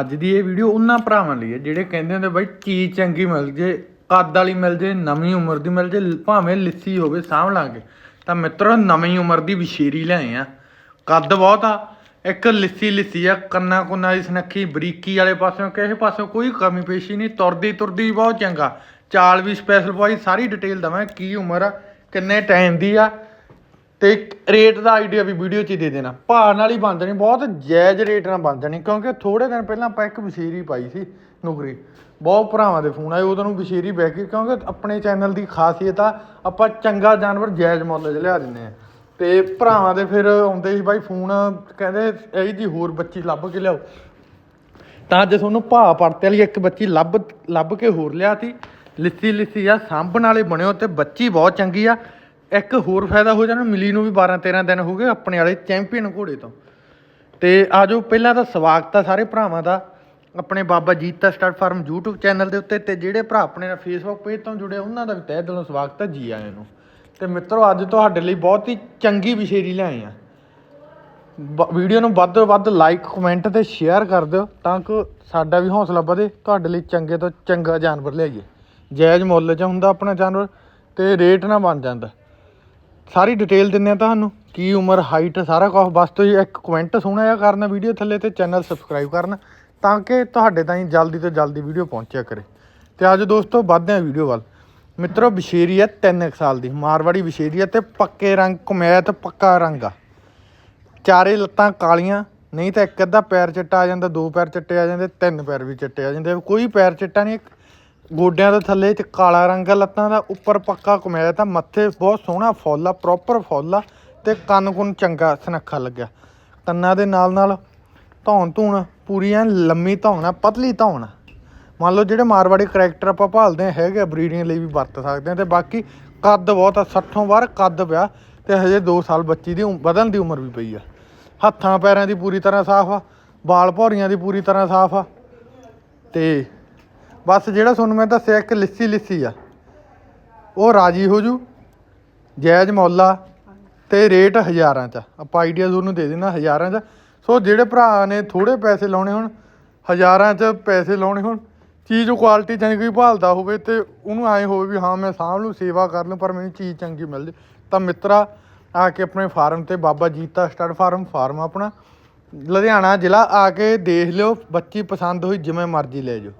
ਅੱਜ ਦੀ ਇਹ ਵੀਡੀਓ ਉਹਨਾਂ ਭਰਾਵਾਂ ਲਈ ਹੈ, ਜਿਹੜੇ ਕਹਿੰਦੇ ਹੁੰਦੇ ਬਾਈ ਚੀਜ਼ ਚੰਗੀ ਮਿਲ ਜੇ, ਕੱਦ ਵਾਲੀ ਮਿਲ ਜੇ, ਨਵੀਂ ਉਮਰ ਦੀ ਮਿਲ ਜੇ, ਭਾਵੇਂ ਲਿੱਸੀ ਹੋਵੇ ਸਾਂਭ ਲਾਂਗੇ। ਤਾਂ ਮਿੱਤਰੋ, ਨਵੀਂ ਉਮਰ ਦੀ ਵਿਸ਼ੇਰੀ ਲਿਆਏ ਆ। ਕੱਦ ਬਹੁਤ ਆ, ਇੱਕ ਲਿੱਸੀ ਲਿੱਸੀ ਆ, ਕੰਨਾ ਕੁੰਨਾ ਦੀ ਸਨੱਖੀ, ਬਰੀਕੀ ਵਾਲੇ ਪਾਸਿਓਂ, ਕਿਸੇ ਪਾਸਿਓਂ ਕੋਈ ਕਮੀ ਪੇਸ਼ੀ ਨਹੀਂ, ਤੁਰਦੀ ਤੁਰਦੀ ਵੀ ਬਹੁਤ ਚੰਗਾ। ਚਾਲ ਵੀ ਸਪੈਸ਼ਲ ਪਾਈ ਸਾਰੀ ਡਿਟੇਲ ਦਵਾਂ, ਕੀ ਉਮਰ ਆ, ਕਿੰਨੇ ਟਾਈਮ ਦੀ ਆ ਤੇ ਰੇਟ ਦਾ ਆਈਡੀਆ ਵੀ ਵੀਡੀਓ 'ਚ ਹੀ ਦੇ ਦੇਣਾ। ਭਾਅ ਨਾਲ ਹੀ ਬਣ ਜਾਣੀ ਬਹੁਤ ਜਾਇਜ਼ ਰੇਟ ਨਾਲ ਬਣ ਜਾਣੀ ਕਿਉਂਕਿ ਥੋੜੇ ਦਿਨ ਪਹਿਲਾਂ ਆਪਾਂ ਇੱਕ ਵਿਸ਼ੇਰੀ ਪਾਈ ਸੀ ਨੁਕਰੀ। ਬਹੁਤ ਭਰਾਵਾਂ ਦੇ ਫੋਨ ਆਏ, ਉਦੋਂ ਨੂੰ ਵਿਸ਼ੇਰੀ ਬਹਿ ਕੇ ਕਿਉਂਕਿ ਆਪਣੇ ਚੈਨਲ ਦੀ ਖਾਸੀਅਤ ਆ, ਆਪਾਂ ਚੰਗਾ ਜਾਨਵਰ ਜਾਇਜ਼ ਮੁੱਲ 'ਚ ਲਿਆ ਦਿੰਦੇ ਆ ਤੇ ਭਰਾਵਾਂ ਦੇ ਫਿਰ ਆਉਂਦੇ ਸੀ ਬਾਈ ਫੋਨ, ਕਹਿੰਦੇ ਇਹ ਜੀ ਹੋਰ ਬੱਚੀ ਲੱਭ ਕੇ ਲਿਆਓ। ਤਾਂ ਅੱਜ ਤੁਹਾਨੂੰ ਭਾਅ ਪਰਤੇ ਵਾਲੀ ਇੱਕ ਬੱਚੀ ਲੱਭ ਲੱਭ ਕੇ ਹੋਰ ਲਿਆਤੀ ਲਿੱਸੀ ਲਿੱਸੀ ਆ, ਸਾਂਭਣ ਵਾਲੇ ਬਣਿਓ ਤੇ ਬੱਚੀ ਬਹੁਤ ਚੰਗੀ ਆ। ਇੱਕ ਹੋਰ ਫਾਇਦਾ ਹੋ ਜਾਣਾ, ਮਿਲੀ ਨੂੰ ਵੀ 12 13 ਦਿਨ ਹੋ ਗਏ ਆਪਣੇ ਵਾਲੇ ਚੈਂਪੀਅਨ ਘੋੜੇ ਤੋਂ। ਤੇ ਆਜੋ ਪਹਿਲਾਂ ਤਾਂ ਸਵਾਗਤ ਆ ਸਾਰੇ ਭਰਾਵਾਂ ਦਾ। ਆਪਣੇ Baba Jeeta start farm YouTube channel ਦੇ ਉੱਤੇ ਤੇ ਜਿਹੜੇ ਭਰਾ ਆਪਣੇ ਨਾਲ Facebook ਪੇਜ ਤੋਂ ਜੁੜੇ, ਉਹਨਾਂ ਦਾ ਵੀ ਤਹਿ ਦਿਲੋਂ ਸਵਾਗਤ ਹੈ ਜੀ ਆਇਆਂ ਨੂੰ। ਤੇ ਮਿੱਤਰੋ, ਅੱਜ ਤੁਹਾਡੇ ਲਈ ਬਹੁਤ ਹੀ ਚੰਗੀ ਵਿਸ਼ੇਰੀ ਲਿਆਏ ਆ। ਬ- ਵੀਡੀਓ ਨੂੰ ਵੱਧ ਤੋਂ ਵੱਧ ਲਾਈਕ ਕਮੈਂਟ ਤੇ ਸ਼ੇਅਰ ਕਰ ਦਿਓ ਤਾਂ ਕਿ ਸਾਡਾ ਵੀ ਹੌਸਲਾ ਵਧੇ, ਤੁਹਾਡੇ ਲਈ ਚੰਗੇ ਤੋਂ ਚੰਗਾ ਜਾਨਵਰ ਲਿਆਈਏ। ਜਾਇਜ਼ ਮੁੱਲ 'ਚ ਹੁੰਦਾ ਆਪਣਾ ਜਾਨਵਰ ਤੇ ਰੇਟ ਨਾ ਬਣ ਜਾਂਦਾ। ਸਾਰੀ ਡਿਟੇਲ ਦਿੰਨੇ ਆ ਤੁਹਾਨੂੰ। ਕੀ ਉਮਰ ਹਾਈਟ ਸਾਰਾ ਕੁਝ ਬਸ ਤੁਸੀਂ ਇੱਕ ਕਮੈਂਟ ਸੋਹਣਾ ਜਿਹਾ ਕਰਨਾ ਵੀਡੀਓ ਥੱਲੇ ਤੇ ਚੈਨਲ ਸਬਸਕ੍ਰਾਈਬ ਕਰਨਾ, ਤਾਂ ਕਿ ਤੁਹਾਡੇ ਤਾਈਂ ਜਲਦੀ ਤੋਂ ਜਲਦੀ ਵੀਡੀਓ ਪਹੁੰਚਿਆ ਕਰੇ। ਤੇ ਅੱਜ ਦੋਸਤੋ, ਵੱਧਦੇ ਆ ਵੀਡੀਓ ਵੱਲ। ਮਿੱਤਰੋ, ਵਿਸ਼ੇਰੀ ਹੈ 3 ਸਾਲ ਦੀ। ਮਾਰਵਾੜੀ ਵਿਸ਼ੇਰੀ ਹੈ ਤੇ ਪੱਕੇ ਰੰਗ, ਕਮੈਤ ਪੱਕਾ ਰੰਗ ਆ। ਚਾਰੇ ਲੱਤਾਂ ਕਾਲੀਆਂ, ਨਹੀਂ ਤਾਂ ਇੱਕ ਅੱਧਾ ਪੈਰ ਚਿੱਟਾ ਆ ਜਾਂਦਾ, ਦੋ ਪੈਰ ਚਿੱਟੇ ਆ ਜਾਂਦੇ, ਤਿੰਨ ਪੈਰ ਵੀ ਚਿੱਟੇ ਆ ਜਾਂਦੇ। ਕੋਈ ਪੈਰ ਚਿੱਟਾ ਨਹੀਂ ਗੋਡਿਆਂ ਦੇ ਥੱਲੇ ਤੇ ਕਾਲਾ ਰੰਗ ਆ, ਲੱਤਾਂ ਦਾ ਉੱਪਰ ਪੱਕਾ ਕਮੈਤ ਤਾਂ ਮੱਥੇ ਬਹੁਤ ਸੋਹਣਾ ਫੁੱਲ ਆ ਪ੍ਰੋਪਰ ਫੁੱਲ ਆ ਤੇ ਕੰਨ ਕੁੰਨ ਚੰਗਾ ਸੁਨੱਖਾ ਲੱਗਿਆ। ਕੰਨਾਂ ਦੇ ਨਾਲ ਨਾਲ ਧੌਣ ਧੂਣ ਪੂਰੀ ਐਨ ਲੰਮੀ ਧੌਣ ਆ, ਪਤਲੀ ਧੌਣ ਆ। ਮੰਨ ਲਓ ਜਿਹੜੇ ਮਾਰਵਾੜੀ ਕਰੈਕਟਰ ਆਪਾਂ ਭਾਲਦੇ ਆ, ਹੈਗੇ ਬਰੀਡਿੰਗ ਲਈ ਵੀ ਵਰਤ ਸਕਦੇ ਆ ਤੇ ਬਾਕੀ ਕੱਦ ਬਹੁਤ ਆ 60 ਬਾਹਰ ਕੱਦ ਪਿਆ ਤੇ ਹਜੇ 2 ਸਾਲ ਬੱਚੀ ਦੀ ਉਮ- ਵਧਣ ਦੀ ਉਮਰ ਵੀ ਪਈ ਆ। ਹੱਥਾਂ ਪੈਰਾਂ ਦੀ ਪੂਰੀ ਤਰ੍ਹਾਂ ਸਾਫ਼ ਆ, ਵਾਲ ਭੌਰੀਆਂ ਦੀ ਪੂਰੀ ਤਰ੍ਹਾਂ ਸਾਫ਼ ਆ ਤੇ ਬਸ ਜਿਹੜਾ ਤੁਹਾਨੂੰ ਮੈਂ ਦੱਸਿਆ, ਇੱਕ ਲਿੱਸੀ ਲਿੱਸੀ ਆ। ਉਹ ਰਾਜੀ ਹੋ ਜੂ। ਜਾਇਜ਼ ਮੁੱਲ ਤੇ ਰੇਟ ਹਜ਼ਾਰਾਂ ਚ ਆ। ਆਪਾਂ ਆਈਡੀਆ ਤੁਹਾਨੂੰ ਦੇ ਦੇਣਾ ਹਜ਼ਾਰਾਂ ਚ ਸੋ ਜਿਹੜੇ ਭਰਾ ਨੇ ਥੋੜੇ ਪੈਸੇ ਲਾਉਣੇ ਹੋਣ, ਹਜ਼ਾਰਾਂ ਚ ਪੈਸੇ ਲਾਉਣੇ ਹੋਣ, ਚੀਜ਼ ਕੁਆਲਿਟੀ ਚੰਗੀ ਕੋਈ ਭਾਲਦਾ ਹੋਵੇ ਤੇ ਉਹਨੂੰ ਐਂ ਹੋਵੇ ਵੀ ਹਾਂ, ਮੈਂ ਸਾਂਭ ਲੂੰ, ਸੇਵਾ ਕਰ ਲੂੰ, ਪਰ ਮੈਨੂੰ ਚੀਜ਼ ਚੰਗੀ ਮਿਲ ਜੇ। ਤਾਂ ਮਿੱਤਰਾ, ਆ ਕੇ ਆਪਣੇ ਫਾਰਮ ਤੇ Baba Jeeta stud farm farm ਆਪਣਾ। ਲੁਧਿਆਣਾ ਜ਼ਿਲ੍ਹਾ ਆ ਕੇ ਦੇਖ ਲਿਓ, ਬੱਚੀ ਪਸੰਦ ਹੋਈ, ਜਿਵੇਂ ਮਰਜ਼ੀ ਲੈ ਜਾਓ।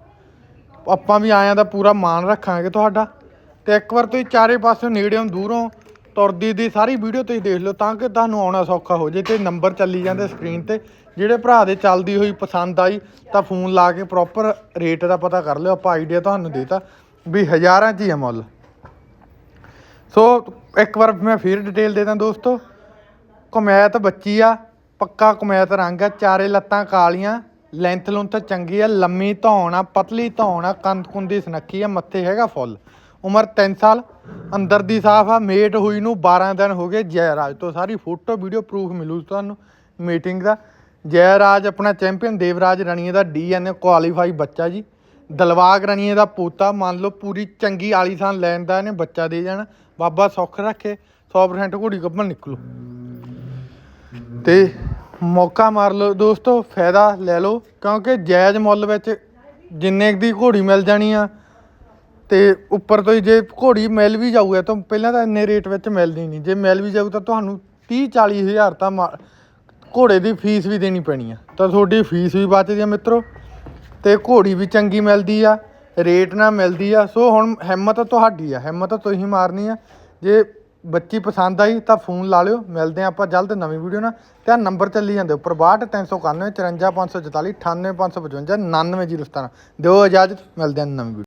ਆਪਾਂ ਵੀ ਆਇਆਂ ਦਾ ਪੂਰਾ ਮਾਣ ਰੱਖਾਂਗੇ ਤੁਹਾਡਾ। ਤੇ ਇੱਕ ਵਾਰ ਤੁਸੀਂ ਚਾਰੇ ਪਾਸੇ ਨੇੜਿਓਂ ਦੂਰੋਂ ਤੁਰਦੀ ਦੀ ਸਾਰੀ ਵੀਡੀਓ ਤੁਸੀਂ ਦੇਖ ਲਓ ਤਾਂ ਕਿ ਤੁਹਾਨੂੰ ਆਉਣਾ ਸੌਖਾ ਹੋ ਜੇ। ਤੇ ਨੰਬਰ ਚੱਲੀ ਜਾਂਦੇ ਸਕਰੀਨ ਤੇ। ਜਿਹੜੇ ਭਰਾ ਦੇ ਚੱਲਦੀ ਹੋਈ ਪਸੰਦ ਆਈ ਤਾਂ ਫੋਨ ਲਾ ਕੇ ਪ੍ਰੋਪਰ ਰੇਟ ਦਾ ਪਤਾ ਕਰ ਲਿਓ, ਆਪਾਂ ਆਈਡੀਆ ਤੁਹਾਨੂੰ ਦੇਤਾ ਵੀ ਹਜ਼ਾਰਾਂ 'ਚ ਹੀ ਹੈ ਮੁੱਲ। ਸੋ ਇੱਕ ਵਾਰ ਮੈਂ ਫੇਰ ਡਿਟੇਲ ਦੇ ਦਾਂ ਦੋਸਤੋ। ਕਮੈਤ ਬੱਚੀ ਆ, ਪੱਕਾ ਕਮੈਤ ਰੰਗ ਆ, ਚਾਰੇ ਲੱਤਾਂ ਕਾਲੀਆਂ। ਲੈਂਥ ਲੁੰਥ ਚੰਗੀ ਆ, ਲੰਮੀ ਧੌਣ ਆ, ਪਤਲੀ ਧੌਣ ਆ ਕੰਦ ਕੁੰਦੀ ਸਨੱਖੀ ਆ, ਮੱਥੇ ਹੈਗਾ ਫੁੱਲ। ਉਮਰ 3 ਸਾਲ, ਅੰਦਰ ਦੀ ਸਾਫ਼ ਆ, ਮੇਟ ਹੋਈ ਨੂੰ 12 ਦਿਨ ਹੋ ਗਏ ਜੈ ਰਾਜ ਤੋਂ ਸਾਰੀ ਫੋਟੋ, ਵੀਡੀਓ ਪ੍ਰੂਫ ਮਿਲੂ ਤੁਹਾਨੂੰ ਮੀਟਿੰਗ ਦਾ। ਜੈ ਰਾਜ ਆਪਣਾ ਚੈਂਪੀਅਨ ਦੇਵਰਾਜ ਰਣੀਏ ਦਾ ਡੀਐਨਏ ਕੁਆਲੀਫਾਈ ਬੱਚਾ ਜੀ। ਦਲਵਾਗ ਰਣੀਏ ਦਾ ਪੋਤਾ, ਮੰਨ ਲਓ ਪੂਰੀ ਚੰਗੀ ਆਲੀਸਾਨ ਲੈਣ ਦਾ ਇਹਨੇ ਬੱਚਾ ਦੇ ਜਾਣਾ। ਬਾਬਾ ਸੁੱਖ ਰੱਖੇ 100% ਘੋੜੀ ਗੱਭਣ ਨਿਕਲੂ। ਤੇ ਮੌਕਾ ਮਾਰ ਲਓ ਦੋਸਤੋ, ਫਾਇਦਾ ਲੈ ਲਓ, ਕਿਉਂਕਿ ਜਾਇਜ਼ ਮੁੱਲ ਵਿੱਚ ਜਿੰਨੇ ਕੁ ਦੀ ਘੋੜੀ ਮਿਲ ਜਾਣੀ ਆ, ਤੇ ਉੱਪਰ ਤੋਂ ਜੇ ਘੋੜੀ ਮਿਲ ਵੀ ਜਾਊਗਾ ਤਾਂ ਪਹਿਲਾਂ ਤਾਂ ਇੰਨੇ ਰੇਟ ਵਿੱਚ ਮਿਲਦੀ ਨਹੀਂ। ਜੇ ਮਿਲ ਵੀ ਜਾਊ ਤਾਂ ਤੁਹਾਨੂੰ 30 40 ਹਜ਼ਾਰ ਤਾਂ ਮਾ- ਘੋੜੇ ਦੀ ਫੀਸ ਵੀ ਦੇਣੀ ਪੈਣੀ ਆ। ਤਾਂ ਤੁਹਾਡੀ ਫੀਸ ਵੀ ਬਚਦੀ ਆ ਮਿੱਤਰੋ, ਤੇ ਘੋੜੀ ਵੀ ਚੰਗੀ ਮਿਲਦੀ ਆ, ਰੇਟ ਨਾਲ ਮਿਲਦੀ ਆ। ਸੋ ਹੁਣ ਹਿੰਮਤ ਤੁਹਾਡੀ ਆ, ਹਿੰਮਤ ਤੁਸੀਂ ਮਾਰਨੀ ਆ। ਜੇ ਬੱਚੀ ਪਸੰਦ ਆਈ ਤਾਂ ਫੋਨ ਲਾ ਲਿਓ। ਮਿਲਦੇ ਆ ਆਪਾਂ ਜਲਦ ਨਵੀਂ ਵੀਡੀਓ ਨਾਲ। ਤੇ ਆ ਨੰਬਰ ਚੱਲੀ ਜਾਂਦੇ ਉੱਪਰ 62 391 54 544 98 555 99 ਦਿਓ ਇਜਾਜ਼ਤ, ਮਿਲਦੇ ਆ ਨਵੀਂ ਵੀਡੀਓ